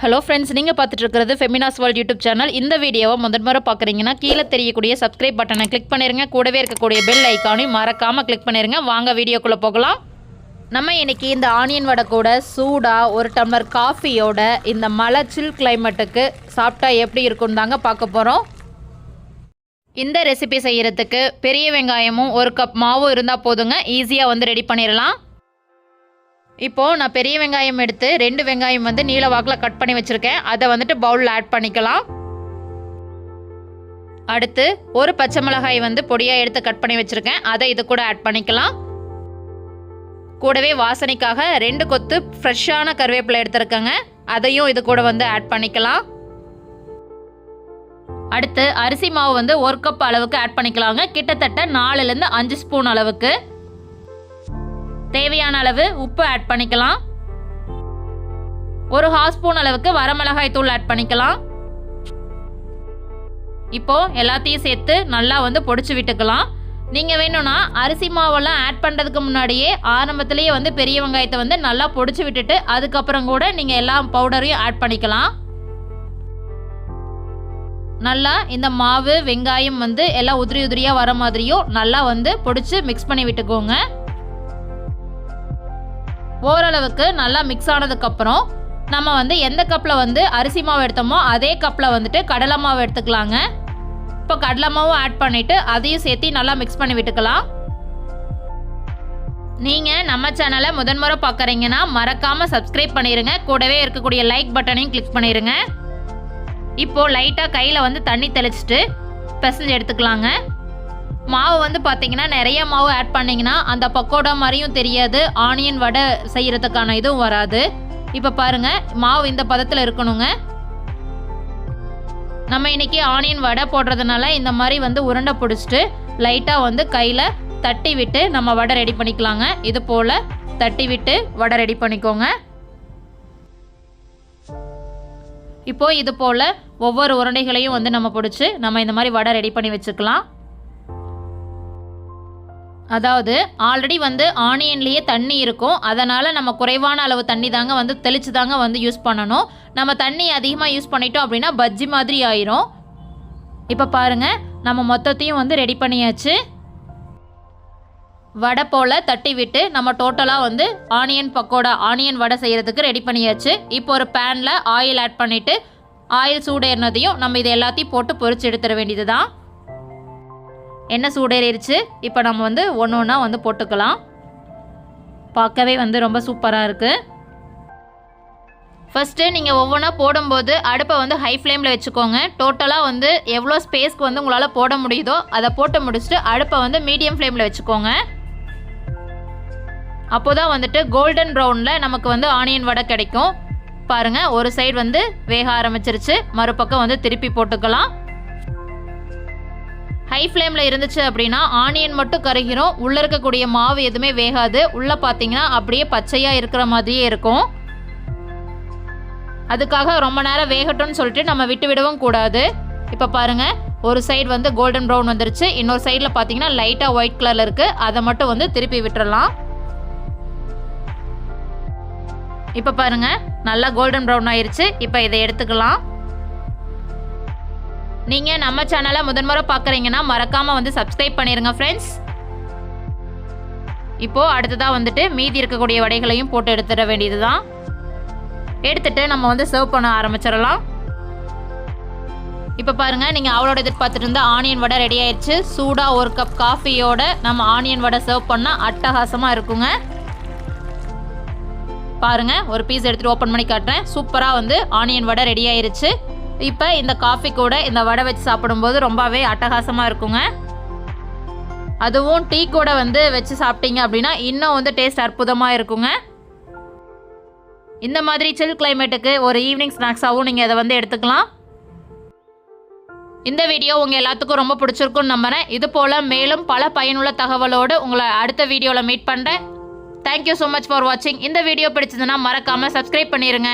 Hello friends நீங்கள் பார்த்துட்டு இருக்கிறது ஃபெமினாஸ் வேர்ல்ட் யூடியூப் சேனல் இந்த வீடியோவை முதன் முறை பார்க்குறீங்கன்னா கீழே தெரியக்கூடிய சப்ஸ்கிரைப் பட்டனை கிளிக் பண்ணிருங்க. கூடவே இருக்கக்கூடிய பெல் ஐக்கானையும் மறக்காமல் கிளிக் பண்ணிருங்க. வாங்க வீடியோக்குள்ளே போகலாம். நம்ம இன்றைக்கி இந்த ஆனியன் வடை கூட சூடாக ஒரு டம்ளர் காஃபியோட இந்த மலை சில் கிளைமேட்டுக்கு சாப்பிட்டா எப்படி இருக்கும் தாங்க பார்க்க போகிறோம் இந்த ரெசிபி செய்கிறதுக்கு பெரிய வெங்காயமும் ஒரு கப் மாவும் இருந்தால் போதுங்க. ஈஸியாக வந்து ரெடி பண்ணிடலாம் இப்போது நான் பெரிய வெங்காயம் எடுத்து ரெண்டு வெங்காயம் வந்து நீல வாக்கில் கட் பண்ணி வச்சுருக்கேன். அதை வந்துட்டு பவுலில் ஆட் பண்ணிக்கலாம். அடுத்து ஒரு பச்சை மிளகாய் வந்து பொடியாக எடுத்து கட் பண்ணி வச்சுருக்கேன். அதை இது கூட ஆட் பண்ணிக்கலாம். கூடவே வாசனைக்காக ரெண்டு கொத்து ஃப்ரெஷ்ஷான கருவேப்பிலை எடுத்துருக்கேங்க. அதையும் இது கூட வந்து ஆட் பண்ணிக்கலாம். அடுத்து அரிசி மாவு வந்து ஒரு கப் அளவுக்கு ஆட் பண்ணிக்கலாங்க. கிட்டத்தட்ட நாலுலேருந்து அஞ்சு ஸ்பூன் அளவுக்கு. தேவையான அளவு உப்பு ஆட் பண்ணிக்கலாம். ஒரு ஹாஃப் ஸ்பூன் அளவுக்கு வரமிளகாய் தூள் ஆட் பண்ணிக்கலாம். இப்போ எல்லாத்தையும் சேர்த்து நல்லா வந்து பொடிச்சு விட்டுக்கலாம். நீங்கள் வேணும்னா அரிசி மாவெல்லாம் ஆட் பண்ணுறதுக்கு முன்னாடியே ஆரம்பத்திலேயே வந்து பெரிய வெங்காயத்தை வந்து நல்லா பொடிச்சு விட்டுட்டு அதுக்கப்புறம் கூட நீங்கள் எல்லா பவுடரையும் ஆட் பண்ணிக்கலாம். நல்லா இந்த மாவு வெங்காயம் வந்து எல்லாம் உதிரி உதிரியாக வர மாதிரியும் நல்லா வந்து பொடிச்சு மிக்ஸ் பண்ணி விட்டுக்கோங்க. ஓரளவுக்கு நல்லா மிக்ஸ் ஆனதுக்கப்புறம் நம்ம வந்து எந்த கப்பில் வந்து அரிசி மாவு எடுத்தோமோ அதே கப்பில் வந்துட்டு கடலை மாவு எடுத்துக்கலாங்க. இப்போ கடலை மாவும் ஆட் பண்ணிவிட்டு அதையும் சேர்த்து நல்லா மிக்ஸ் பண்ணி விட்டுக்கலாம். நீங்கள் நம்ம சேனலை முதன்முறை பார்க்குறீங்கன்னா மறக்காமல் சப்ஸ்கிரைப் பண்ணிடுங்க கூடவே இருக்கக்கூடிய லைக் பட்டனையும் கிளிக் பண்ணிடுங்க இப்போது லைட்டாக கையில் வந்து தண்ணி தெளிச்சிட்டு பிசைஞ்சு எடுத்துக்கலாங்க. மாவு வந்து பார்த்தீங்கன்னா நிறைய மாவு ஆட் பண்ணிங்கன்னா அந்த பக்கோடா மாதிரியும் தெரியாது. ஆனியன் வடை செய்கிறதுக்கான இதுவும் வராது. இப்போ பாருங்கள் மாவு இந்த பதத்தில் இருக்கணுங்க. நம்ம இன்னைக்கு ஆனியன் வடை போடுறதுனால இந்த மாதிரி வந்து உருண்டை பிடிச்சிட்டு லைட்டாக வந்து கையில் தட்டி விட்டு நம்ம வடை ரெடி பண்ணிக்கலாங்க. இது போல் தட்டி விட்டு வடை ரெடி பண்ணிக்கோங்க. இப்போது இது போல் ஒவ்வொரு உருண்டைகளையும் வந்து நம்ம பிடிச்சி நம்ம இந்த மாதிரி வடை ரெடி பண்ணி வச்சுக்கலாம். அதாவது ஆல்ரெடி வந்து ஆனியன்லேயே தண்ணி இருக்கும். அதனால் நம்ம குறைவான அளவு தண்ணி தாங்க வந்து தெளித்து தாங்க வந்து யூஸ் பண்ணணும். நம்ம தண்ணி அதிகமாக யூஸ் பண்ணிட்டோம் அப்படின்னா பஜ்ஜி மாதிரி ஆயிரும். இப்போ பாருங்கள் நம்ம மொத்தத்தையும் வந்து ரெடி பண்ணியாச்சு. வடை போல் தட்டி விட்டு நம்ம டோட்டலாக வந்து ஆனியன் பக்கோடா ஆனியன் வடை செய்கிறதுக்கு ரெடி பண்ணியாச்சு. இப்போ ஒரு பேனில் ஆயில் ஆட் பண்ணிவிட்டு ஆயில் சூடேறினதையும் நம்ம இது எல்லாத்தையும் போட்டு பொரிச்சு எடுத்துட வேண்டியது தான் எண்ணெய் சூடேறிடுச்சு? இப்போ நம்ம வந்து ஒன்று ஒன்றா வந்து போட்டுக்கலாம். பார்க்கவே வந்து ரொம்ப சூப்பராக இருக்குது ஃபஸ்ட்டு நீங்கள் ஒவ்வொன்றா போடும்போது அடுப்பை வந்து ஹை ஃப்ளேமில் வச்சுக்கோங்க. டோட்டலாக வந்து எவ்வளோ ஸ்பேஸ்க்கு வந்து உங்களால் போட முடியுதோ அதை போட்டு முடிச்சுட்டு அடுப்பை வந்து மீடியம் ஃப்ளேமில் வச்சுக்கோங்க. அப்போ தான் வந்துட்டு கோல்டன் ப்ரௌனில் நமக்கு வந்து ஆனியன் வடை கிடைக்கும். பாருங்கள் ஒரு சைடு வந்து வேக ஆரம்பிச்சிருச்சு. மறுபக்கம் வந்து திருப்பி போட்டுக்கலாம். ஹை ஃப்ளேமில் இருந்துச்சு அப்படின்னா ஆனியன் மட்டும் கருகிரும் உள்ளே இருக்கக்கூடிய மாவு எதுவுமே வேகாது. உள்ளே பார்த்தீங்கன்னா அப்படியே பச்சையாக இருக்கிற மாதிரியே இருக்கும். அதுக்காக ரொம்ப நேரம் வேகட்டும்னு சொல்லிட்டு நம்ம விட்டு விடவும் கூடாது. இப்போ பாருங்கள் ஒரு சைடு வந்து கோல்டன் ப்ரௌன் வந்துருச்சு. இன்னொரு சைடில் பார்த்தீங்கன்னா லைட்டாக ஒயிட் கலரில் இருக்குது அதை மட்டும் வந்து திருப்பி விட்டுறலாம். இப்போ பாருங்கள் நல்லா கோல்டன் ப்ரௌன் ஆயிருச்சு. இப்போ இதை எடுத்துக்கலாம். நீங்கள் நம்ம சேனலை முதன்முறை பார்க்குறீங்கன்னா மறக்காமல் வந்து சப்ஸ்கிரைப் பண்ணிடுங்க ஃப்ரெண்ட்ஸ் இப்போது அடுத்ததாக வந்துட்டு மீதி இருக்கக்கூடிய வடைகளையும் போட்டு எடுத்துட வேண்டியது தான் எடுத்துட்டு நம்ம வந்து சர்வ் பண்ண ஆரம்பிச்சிடலாம். இப்போ பாருங்கள் நீங்கள் அவளோட எதிர்பார்த்துட்டு இருந்த ஆனியன் வடை ரெடி ஆயிடுச்சு சூடாக ஒரு கப் காஃபியோட நம்ம ஆனியன் வடை சர்வ் பண்ணால் அட்டகாசமாக இருக்குங்க. பாருங்க ஒரு பீஸ் எடுத்துகிட்டு ஓப்பன் பண்ணி காட்டுறேன். சூப்பராக வந்து ஆனியன் வடை ரெடி ஆயிருச்சு. இப்போ இந்த காஃபி கூட இந்த வடை வச்சு சாப்பிடும்போது ரொம்பவே அட்டகாசமாக இருக்குங்க. அதுவும் டீ கூட வந்து வச்சு சாப்பிட்டீங்க அப்படின்னா இன்னும் வந்து டேஸ்ட் அற்புதமாக இருக்குங்க. இந்த மாதிரி சில் கிளைமேட்டுக்கு ஒரு ஈவினிங் ஸ்நாக்ஸாகவும் நீங்கள் இதை வந்து எடுத்துக்கலாம். இந்த வீடியோ உங்கள் எல்லாத்துக்கும் ரொம்ப பிடிச்சிருக்குன்னு நம்புகிறேன் இது போல் மேலும் பல பயனுள்ள தகவலோடு உங்களை அடுத்த வீடியோவில் மீட் பண்ணுறேன் தேங்க்யூ ஸோ மச் ஃபார் வாட்சிங் இந்த வீடியோ பிடிச்சதுன்னா மறக்காமல் சப்ஸ்கிரைப் பண்ணிடுங்க